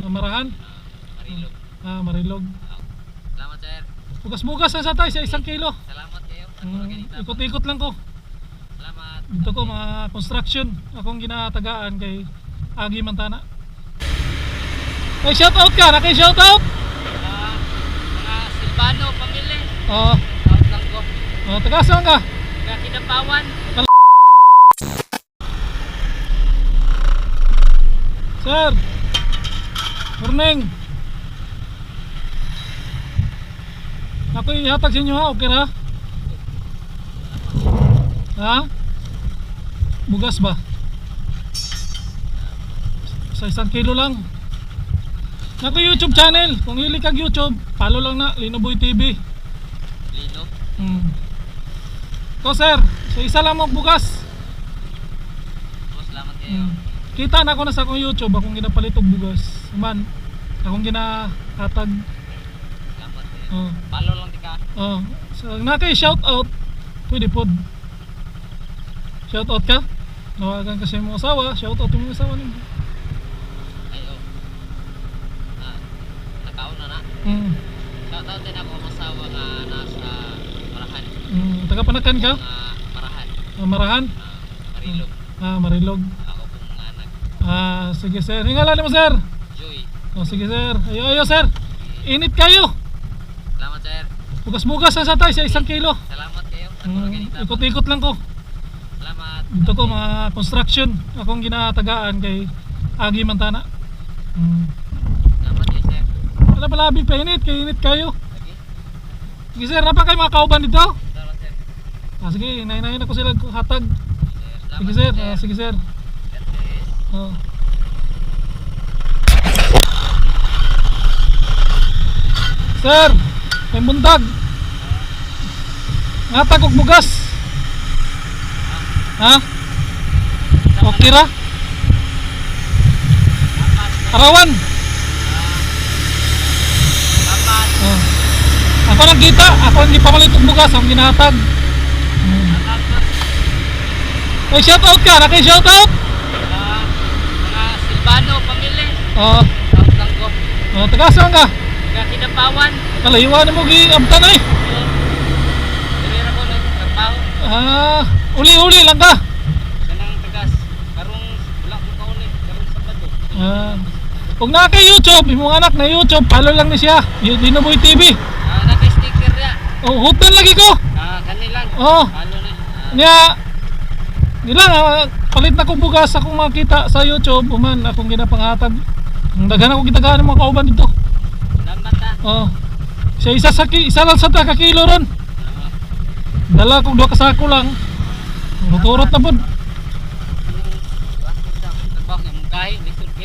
Marahan? Marilog. Ah, Marilog. Salamat sir. Bukas-bukas na sa tayo sa isang kilo. Salamat kayo. Mm, ikot-ikot lang ko. Salamat. Dito ko mga construction. Akong ginatagaan kay Agi Mantana. Ay, shout out ka! Naki shout out! Ah, mga Silvano, pamilya. Oo. Shout lang ko. Oh, taga saan ka? Kakinapawan. Sir! Morning! Ako ihatag sa inyo ha, okay na? Ha? Bugas ba? Sa isang kilo lang. Naku YouTube channel, kung hili kag YouTube, follow lang na, Linoboy TV. Lino. Hmm. Ko sir, sa isa lang mo bugas. Oh, salamat kayo. Mm. Kita na ako na sa akong YouTube akong ginapalit og bugas. Man, akong ginahatag. Salamat kayo. Oh. Follow lang di ka. Oh. So, na kay shout out. Pwede pod. Shout out ka? Nawagan kasi mo asawa, shout out mo asawa nimo. Ay, oh. Ah, nakaon na na. Mm. Shout out din ako asawa nga nasa Marahan. Mm. Taga panakan ka? Mga Marahan. Ah, Marahan? Ah, Marilog. Ah, Marilog. Anak. Ah, sige sir. Hingalan mo sir. Joy. Oh, sige sir. Ayo ayo sir. Init kayo. Salamat sir. Bugas-bugas na sa tayo sa isang kilo. Salamat kayo. Mm. Ikot-ikot lang ko. Salamat. Dito ko mga construction. Akong ginatagaan kay Agi Mantana. Hmm. Salamat kayo sir. Wala pala abig pa init, kay init kayo. Lagi. Sige sir, napa kayo mga kauban dito? Salamat sir. Ah, sige, inayin ako sila hatag. Sir, Sige sir, sir. ah, sige sir. Sir, may buntag. Ngatag og bugas. Ha? Okay ra? Arawan. Oh. Ako nang kita, ako ang ipamalit og bugas, ang ginahatag. Hmm. Ay, shout out ka, naki shout out. Ah, mga Silvano, Oh, Shout lang ko. oh taga saan ka? Kakinapawan. Kalahiwan mo gi abtan ay. Dili ra ko nagtrabaho. Ah, uli-uli lang ka. Kanang tagas. Karong wala ko kauli. Karong Sabado. Ah. Kung na kay YouTube, imong anak na YouTube, follow lang ni siya. Dinoboy TV. Ah, naka-sticker ya. Oh, hotel lagi ko. Ah, kanilang. Oh, Ano na? Ah, niya nila ah, palit na kong bugas akong makita sa YouTube, uman akong ginapanghatag. Ang daghan ako gitagaan ng mga kauban dito. Salamat ah. Oh. Siya isa sa ki- isa lang sa ta ka kilo ron. Dala kong duha ka sako lang. Muturot na pod.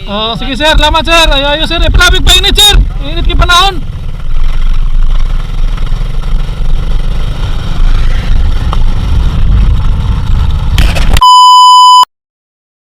Oh, sige sir, salamat sir. Ayo ayo sir, ipalabig pa init sir. Init ki panahon.